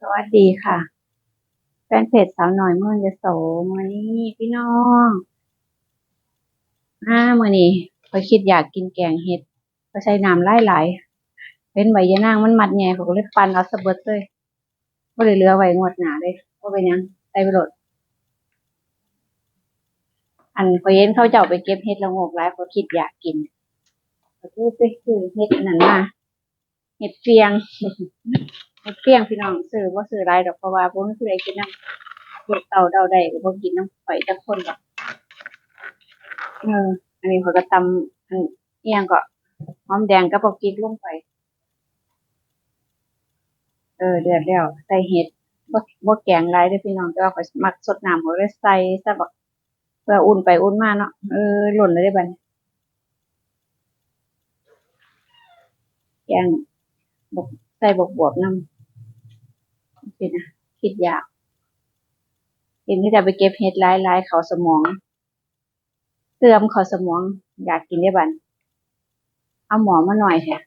สวัสดีค่ะแฟนเพจสาวหน่อยเมื่อจะโสมือนี้พี่น้องห้ามือนี้พอยคิดอยากกินแกงเห็ดก็ใช้น้ำไล่ไหลเป็นใบยะนางมันมัดแง่ผมก็เลยปั่นเอาสะเบิดเลยก็เลยเลือไว้งวดหนาเลยก็เป็นยังใส่ไปโหลดอันพอยเห็นเขาเจ้าไปเก็บเห็ดละงกหลายเขาคิดอยากกินก็คือไปซื้อเห็ดอันนั้นมาเห็ดเฟียง เฮ็ดเปรี้ยงพี่น้องซื้อบ่าซื้อหลายดอกเพราะว่าบ่มีผู้ใดกินน้ำลูกเต่าเดาได้ก็บ่กินน้ำข่อยจักคนดอกเอออันนี้ข้อยก็ตำอันอียังก็หอมแดงกับบักพริกลงไป เออ เดือดแล้วใส่เห็ดบ่บ่แกงหลายเด้พี่น้องแต่ว่าข้อยมักสดน้ำข้อยเลยใส่ซะบักเพื่ออุ่นไปอุ่นมาเนาะเออหล่นเลยได้บัดแกงบกใส่บกบวบน้ำ เป็นนะคิดยากเห็นที่จะไปเก็บเห็ดหลายๆเขาสมองเสื่อมเขาสมอง อยากกินได้บันเอาหมอมาหน่อยเถอะ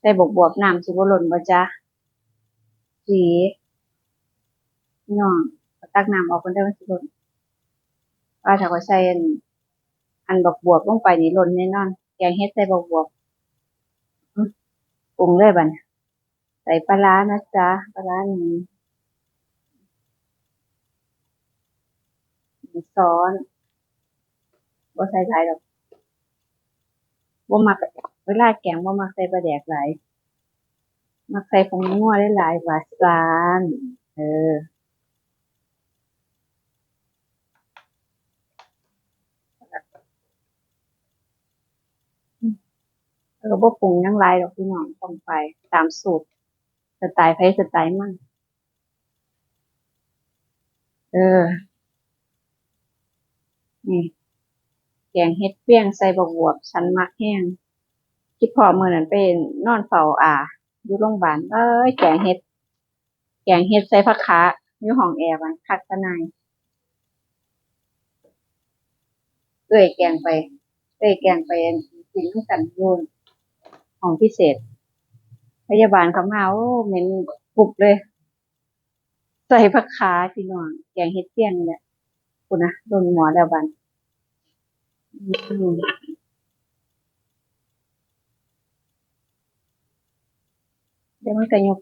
ใส่บวบบวบน้ำสิบหล่นบ่จ้าสีน้องตักน้ำออกคนได้มันสิหล่นว่าถ้าเขาใส่อันอันบวบบวบลงไปนี่หล่นแน่นอนแกงเฮ็ดใส่บวบบวบอื้อปรุงเลยบัดน ใส่ปลาร้านะจ๊ะปลาร้าหนึ่งซ้อนบ่ใส่หลายดอกบ่มักเวลาแกงบ่มักใส่ปลาแดกหลายมักใส่ผงนัวได้หลายหวานหวานเออแล้วก็บ่ปรุงยังหลายดอกพี่น้องต้องไปตามสูตร สไตล์ไผสไตล์มันเออ นี่ แกงเฮ็ดเปี้ยงใส่บกบวบฉันมักแห้งคิดพอเมื้อนั้นไปนอนเฝ้าอาอยู่โรงพยาบาลเอ้ยแกงเฮ็ด แกงเฮ็ดใส่ผักขาอยู่ห้องแอร์มันคักซะนายเอ้ยแกงไปเอ้ยแกงไปอันกินนำกันยู่ห้องพิเศษ พยาบาลเขามาโอ้เหม็นปุบเลย ใส่ผักขาพี่น้องแกงเฮ็ดเปรี้ยงนี่แหละคุณนะโดนหมอแล้วบันเดี๋ยวมันก็ยก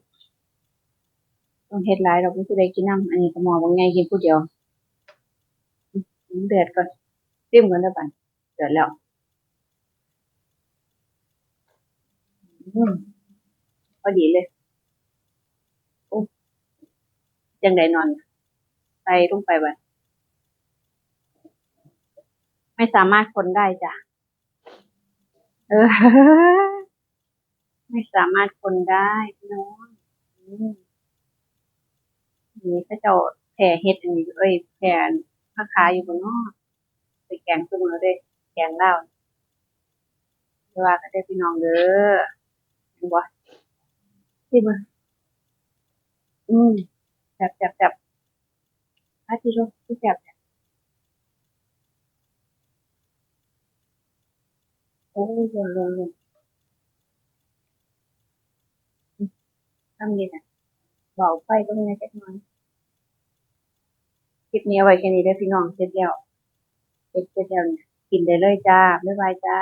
ต้องเฮ็ดหลายดอกมันสิได้กินน้ำอันนี้ก็หมอบางไงกินผู้เดียวเดือดก่อนซิมก่อนเด้อบันเดือดแล้ว อืม พอดีเลยโอ้จังไดนอนใส่ลงไปบัดไม่สามารถคนได้จ้ะเออ ไม่สามารถคนได้พี่น้องอันนี้ก็จ้าแผ่เฮ็ดอันนี้เอ้ยแผ่ผักขาอยู่บนนอกไปแกงซุ่มแล้วเด้แกงลาเดี๋ยวว่าก็ได้พี่น้องเด้อเห็นบ่ ที่มืออืมจับจับจับอาทิตย์ลูกที่จับบโอ้ยลงลงลงทำยังไงเบาไฟตรงนี้จักน่อยคลิปนี้เอาไว้แค่นี้เด้อพี่น้องเสร็จแล้วเสร็จเสร็จแล้วเนี่ยกินได้เลยจ้าบ๊ายบายจ้า